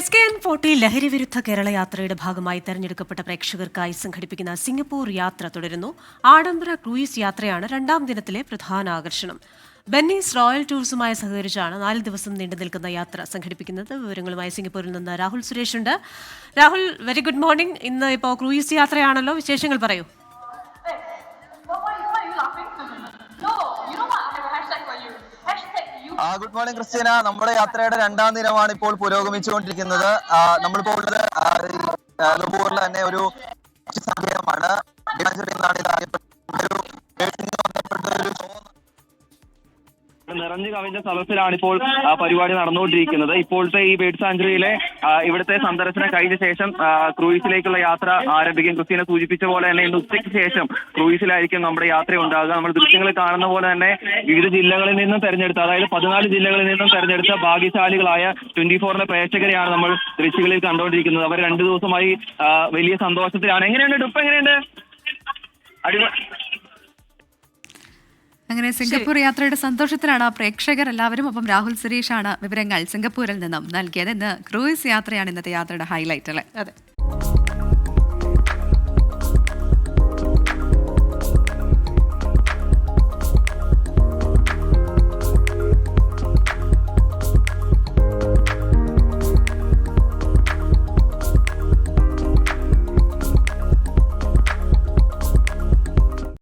S K N forty ലഹരി വിരുദ്ധ കേരള യാത്രയുടെ ഭാഗമായി തെരഞ്ഞെടുക്കപ്പെട്ട പ്രേക്ഷകർക്കായി സംഘടിപ്പിക്കുന്ന സിംഗപ്പൂർ യാത്ര തുടരുന്നു. ആഡംബര ക്രൂയിസ് യാത്രയാണ് രണ്ടാം ദിനത്തിലെ പ്രധാന ആകർഷണം. ബെന്നീസ് റോയൽ ടൂർസുമായി സഹകരിച്ചാണ് നാല് ദിവസം നീണ്ടു നിൽക്കുന്ന യാത്ര സംഘടിപ്പിക്കുന്നത്. വിവരങ്ങളുമായി സിംഗപ്പൂരിൽ നിന്ന് രാഹുൽ സുരേഷ് ഉണ്ട്. രാഹുൽ വെരി ഗുഡ് മോർണിംഗ് ഇന്ന് ഇപ്പോൾ ക്രൂയിസ് യാത്രയാണല്ലോ. വിശേഷങ്ങൾ പറയൂ. ഗുഡ് മോർണിംഗ് ക്രിസ്ത്യന നമ്മുടെ യാത്രയുടെ രണ്ടാം ദിനമാണ് ഇപ്പോൾ പുരോഗമിച്ചുകൊണ്ടിരിക്കുന്നത്. നമ്മളിപ്പോൾ ഉള്ളത് തന്നെ ഒരു സംഖ്യമാണ് നിറഞ്ഞു കവിഞ്ഞ സദസ്സിലാണ് ഇപ്പോൾ പരിപാടി നടന്നുകൊണ്ടിരിക്കുന്നത്. ഇപ്പോഴത്തെ ഈ ബേഡ് സാഞ്ചുറിയിലെ ഇവിടുത്തെ സന്ദർശനം കഴിഞ്ഞ ശേഷം ക്രൂയിസിലേക്കുള്ള യാത്ര ആരംഭിക്കും. ക്രിസ്റ്റീനെ സൂചിപ്പിച്ച പോലെ തന്നെ ഇന്ന് ഉച്ചയ്ക്ക് ശേഷം ക്രൂയിസിലായിരിക്കും നമ്മുടെ യാത്ര ഉണ്ടാകുക. നമ്മൾ ദൃശ്യങ്ങൾ കാണുന്ന പോലെ തന്നെ വിവിധ ജില്ലകളിൽ നിന്നും തെരഞ്ഞെടുത്ത അതായത് പതിനാല് ജില്ലകളിൽ നിന്നും തെരഞ്ഞെടുത്ത ഭാഗ്യശാലികളായ ട്വന്റി ഫോറിലെ പ്രേക്ഷകരെയാണ് നമ്മൾ ദൃശ്യങ്ങളിൽ കണ്ടുകൊണ്ടിരിക്കുന്നത്. അവർ രണ്ടു ദിവസമായി വലിയ സന്തോഷത്തിലാണ്. എങ്ങനെയുണ്ട്? ട്രിപ്പ് എങ്ങനെയുണ്ട്? അടിപൊളി. അങ്ങനെ സിംഗപ്പൂർ യാത്രയുടെ സന്തോഷത്തിലാണ് ആ പ്രേക്ഷകർ എല്ലാവരും. ഒപ്പം രാഹുൽ സുരേഷാണ് വിവരങ്ങൾ സിംഗപ്പൂരിൽ നിന്നും നൽകിയത്. ഇന്ന് ക്രൂയിസ് യാത്രയാണ് ഇന്നത്തെ യാത്രയുടെ ഹൈലൈറ്റ് അല്ലേ? അതെ.